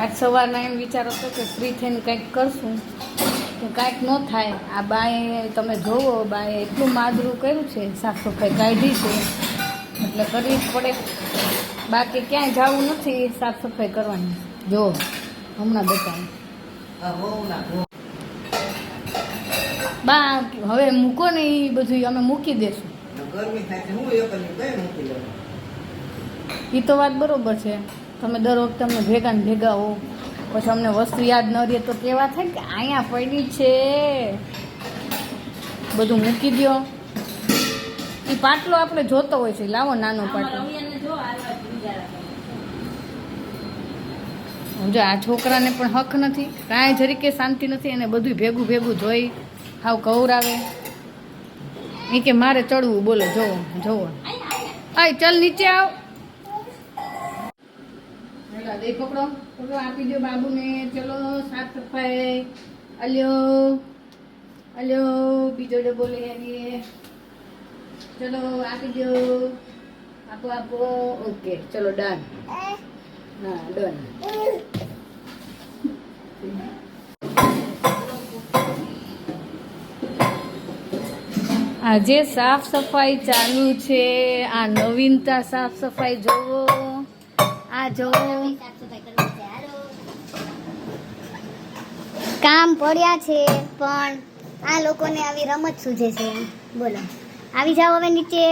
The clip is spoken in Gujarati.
આજ સવારના એમ વિચાર હતો કે ફ્રી થઈને કંઈક કરશું. તો કાંઈક ન થાય. આ બાએ તમે જોવો બાએ એટલું માદરું કર્યું છે સાફ સફાઈ કાઢી છે. એટલે કરવી જ પડે. બાકી ક્યાંય જવું નથી સાફ સફાઈ કરવાની. જો હમણાં બતાવું. બા હવે મૂકો ને એ બધું અમે મૂકી દેશું. એ તો વાત બરોબર છે. તમે દર વખતે અમને ભેગા ને ભેગા હો. પછી અમને વસ્તુ યાદ ન રહે તો કેવા થાય કે અહીંયા પડી છે. બધું મૂકી દો એ પાટલો આપણે જોતો હોય છે. લાવો નાનો પાટલો. જો આ છોકરાને પણ હક નથી. કાંઈ જરીકે શાંતિ નથી. એને બધું ભેગું ભેગું જોઈ હાવ કવરાવે એ કે મારે ચડવું. બોલો જોવો જોવો. આય ચલ નીચે આવ. હેલો દે પકડો પકડો આપી દો બાબુને. ચલો, સાફ સફાઈ. અલ્યો અલ્યો, બીજો ડબ્બો લઈ આવીએ. ચલો, આપી દો આપો આપો. ઓકે, ચલો ડન હા ડન આજે સાફ સફાઈ ચાલુ છે. આ નવીનતા સાફ સફાઈ જોવો. આ જો. કામ પડ્યા છે, પણ આ લોકોને આવી રમત સૂજે છે. બોલો. આવી જાઓ હવે નીચે.